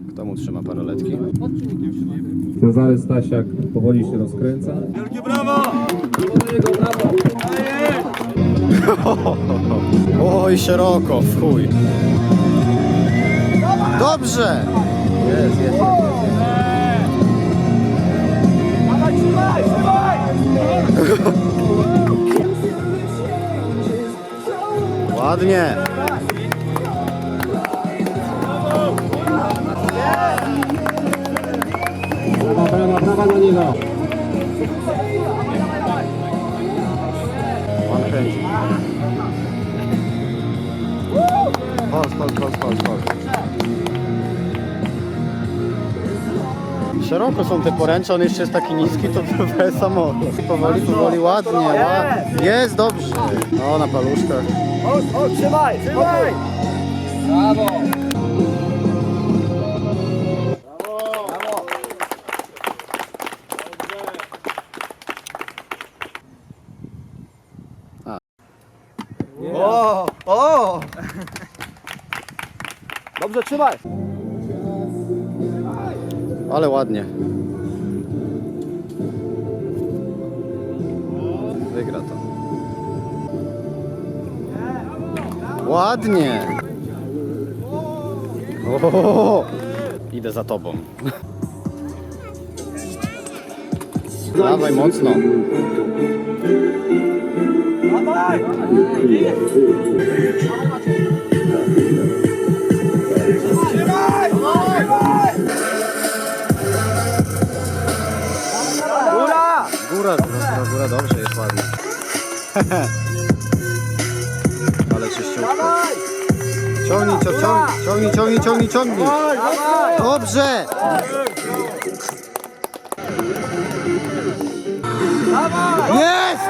Kto mu trzyma paroletki? Cezary Stasiak powoli się rozkręca. Oj, szeroko, w chuj. Dobrze! Jest, jest, jest. jest. Ładnie. Niego. On kręci. Chodź, chodź, chodź, chodź, chodź. Szeroko są te poręcze, on jeszcze jest taki niski, to trochę samochód. Powoli, powoli, ładnie, ładnie. Jest dobrze. No, na paluszkach. O, o, trzymaj, trzymaj! Brawo! Dobrze, trzymaj! Ale ładnie. Wygra to. Ładnie. O, idę za tobą. Dawaj mocno. Dawaj! Góra, dobrze, jest ładnie. Ale czyściutko. Ciągnij, ciągnij, ciągnij, ciągnij, ciągnij, ciągnij. Dobrze. Dawaj! Jest!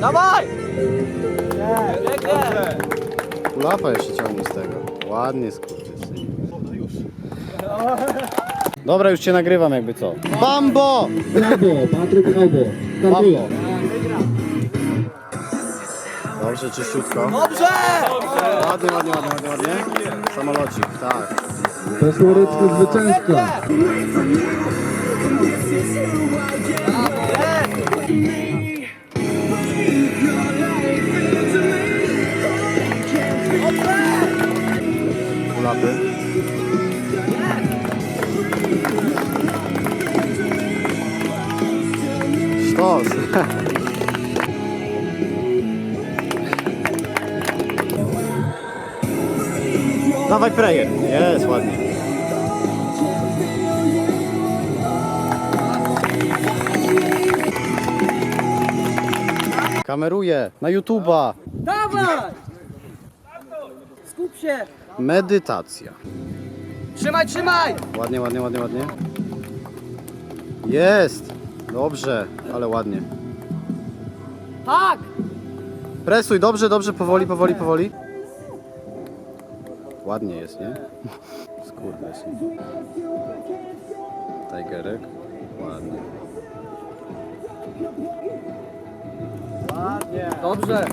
Dawaj! Kulapa jeszcze ciągnie z tego. Ładnie skurczysy. Dobra, już cię nagrywam jakby co. Bambo! Brawo, Patryk Albo. Bambo. Dobrze, czyściutko. Dobrze! Ładnie, ładnie, ładnie, ładnie, ładnie. Samolocik, tak. Pesłoryczny zwycięzca. Kulapy. Sztos. Dawaj prejer. Jest, ładnie. Kameruję na YouTube'a. Dawaj! Skup się! Medytacja. Trzymaj, trzymaj! Ładnie, ładnie, ładnie, ładnie. Jest! Dobrze, ale ładnie. Tak! Presuj, dobrze, dobrze, powoli, powoli, powoli. Ładnie jest, nie? Skurwysyn. Tigerek. Ładnie. Dobrze!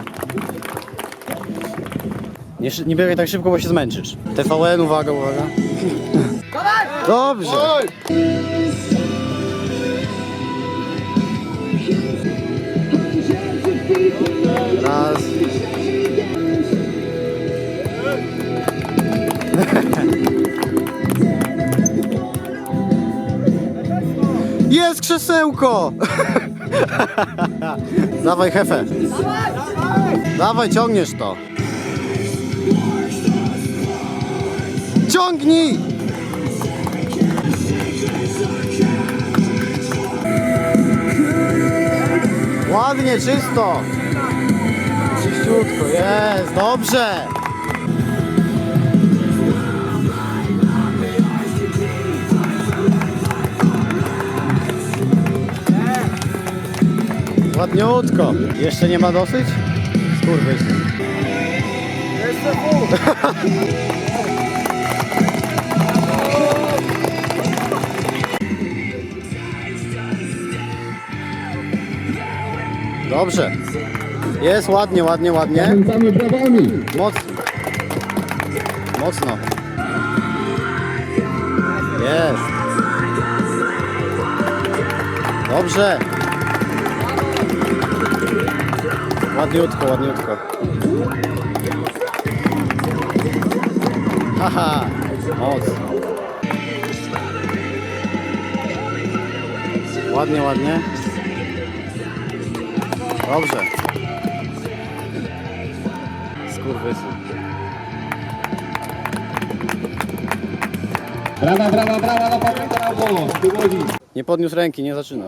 Nie, szy- nie biegaj tak szybko, bo się zmęczysz. TVN, uwaga, uwaga. Dobrze! Raz. Jest krzesełko! Dawaj hefę. Dawaj, ciągniesz to. Ciągnij! Ładnie, czysto. Czyściutko, jest, dobrze. Ładniutko. Jeszcze nie ma dosyć? Skurwysyn. Jeszcze pół! Dobrze. Jest ładnie, ładnie, ładnie. Zachęcamy brawami. Mocno. Mocno. Jest. Dobrze. Ładniutko, ładniutko. Haha, moc. Ładnie, ładnie. Dobrze. Skurwysyn. Brawa, brawa, brawa dla Patryka. Dowodzi. Nie podniósł ręki, nie zaczyna.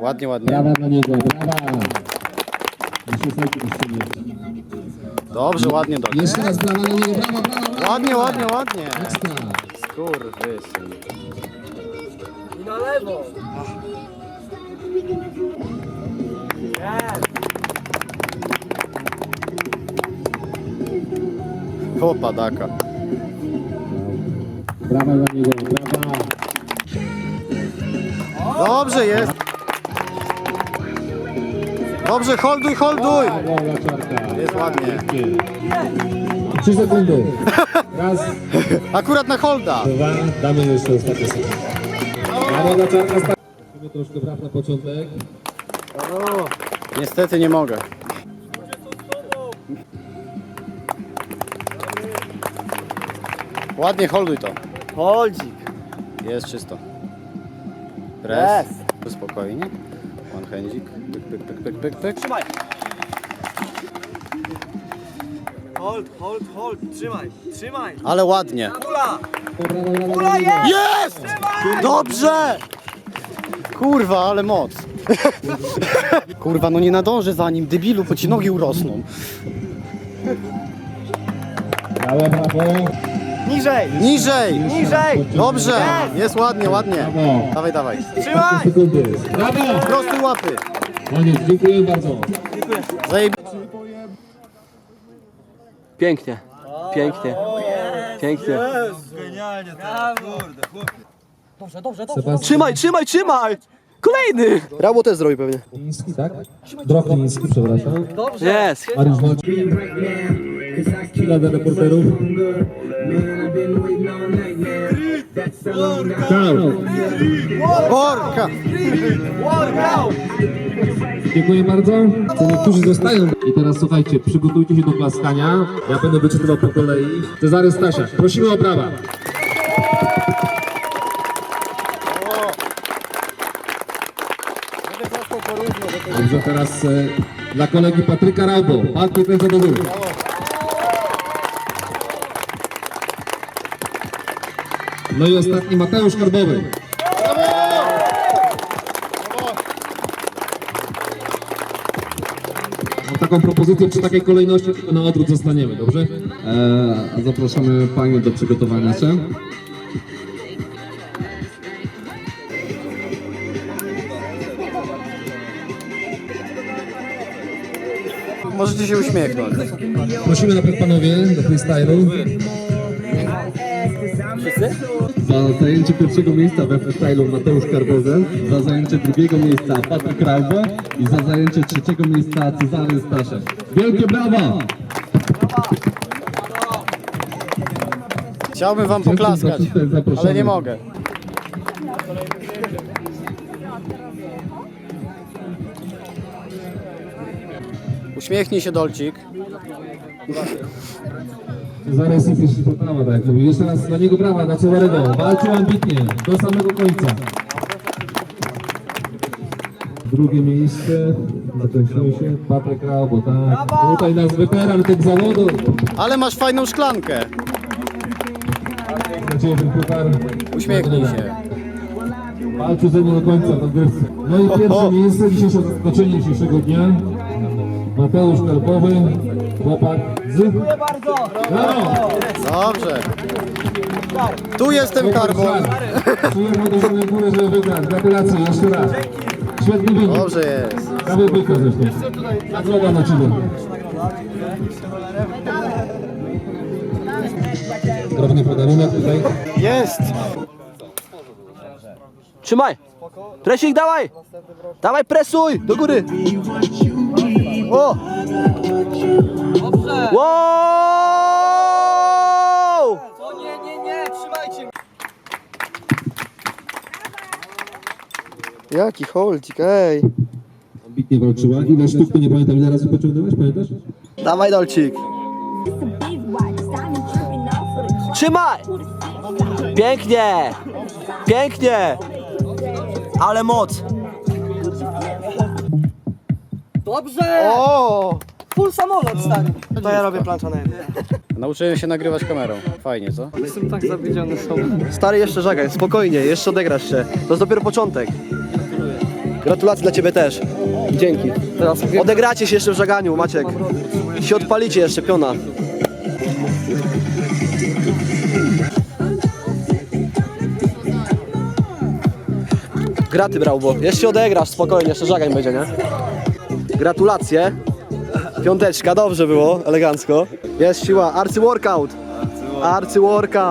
Ładnie, ładnie. Brawa dla niego, brawa. Jeszcze jeszcze. Dobrze, ładnie dobrze. Jeszcze raz brawa dla niego, brawa, brawa, brawa. Ładnie, ładnie, ładnie. Ekstra. Skurwysyn. I na lewo. Popadaka. Brawa dla niego, brawa. Dobrze jest. Dobrze, holduj, holduj. Jest ładnie. Trzy sekundy. Raz, Akurat na holda. dwa, damy jeszcze ostatnie sekundy. Brawo dla Czarka. Troszkę braw na początek. Niestety nie mogę. Ładnie holduj to. Holdzik. Jest czysto. Pres. Jest. Spokojnie. One handzik. Pyk, pyk, pyk, pyk, pyk, pyk. Trzymaj. Hold, hold, hold. Trzymaj, trzymaj. Ale ładnie. Kula. Kula jest. Jest! Dobrze! Kurwa, ale moc. Kurwa, no nie nadążę za nim, debilu, bo ci nogi urosną. Brawo, brawo. Niżej. Niżej! Niżej. Dobrze! Jest ładnie, ładnie. Brawo. Dawaj, dawaj. Trzymaj. Sekundy. Brawo. Prostuj łapy. Koniec, dziękuję bardzo. Zajebi... Pięknie, pięknie, pięknie. Genialnie to. Kurde, chłopie. Dobrze, dobrze, dobrze. Sebastian Trzymaj, trzymaj, trzymaj! Kolejny! Rabo też zrobi pewnie. Miński, tak? Drochliński, przepraszam. Jest! Mariusz Walczyk. Chwila dla reporterów. Worka! Workout. Dziękuję bardzo. To niektórzy zostają. I teraz słuchajcie, przygotujcie się do klaskania. Ja będę wyczytywał po kolei. Cezary Stasiak, prosimy o brawa. Dobrze, teraz e, dla kolegi Patryka Raubo. Patryk do góry. No i ostatni Mateusz Karbowy. Mam taką propozycję przy takiej kolejności, tylko na odwrót zostaniemy, dobrze? E, zapraszamy Panią do przygotowania się. Możecie się uśmiechnąć. Prosimy najpierw panowie do freestylu. Za zajęcie pierwszego miejsca we freestylu Mateusz Karboze, za zajęcie drugiego miejsca Patryk Raubo i za zajęcie trzeciego miejsca Cezary Staszek. Wielkie brawa! Chciałbym wam poklaskać, ale nie mogę. Uśmiechnij się, Dolcik. Zaraz jest jeszcze poprawa, tak jak mówię. Jeszcze raz dla niego brawa, dla Cewarego. Walczył ambitnie, do samego końca. Drugie miejsce, zakończyło się Patryk Raubo, tak. Tutaj nasz weteran tych zawodów. Ale masz fajną szklankę. Nadzieję, że puchar. Uśmiechnij się. Walczył ze mną do końca w rozgrywce. No i pierwsze miejsce, dzisiejsze zaskoczenie dzisiejszego dnia. Mateusz Karpowy, chłopak z... Dziękuję bardzo. Brawo! Dobrze. Tu jestem karbon. Czujemy żeby wygrać. Gratulacje, jeszcze raz. Świetny wynik. Dobrze jest. Prawie byka zresztą. Nagroda na ciebie. Drobny podarunek tutaj. Jest. Trzymaj! Presik, dawaj! Dawaj, presuj! Do góry! O! Dobrze! Wow! O nie, nie, nie, trzymajcie mnie! Jaki holdzik, ej! Ambitnie walczyła i na sztukę nie pamiętam, ile razy pociągnęłaś, pamiętasz? Dawaj, Dolcik! Trzymaj! Pięknie! Pięknie! Ale moc! O! Full samolot, stary. To ja robię na jednym. Nauczyłem się nagrywać kamerą. Fajnie, co? Jestem tak zawiedziony są. Stary, jeszcze żagaj, spokojnie, jeszcze odegrasz się. To jest dopiero początek. Gratulacje dla ciebie też. Dzięki. Teraz Odegracie się jeszcze w żaganiu, Maciek. Się odpalicie jeszcze, piona. Graty brał, bo jeszcze się odegrasz, spokojnie, jeszcze żagań będzie, nie? Gratulacje. Piąteczka, dobrze było, elegancko. Jest siła, arcy workout. Arcy workout.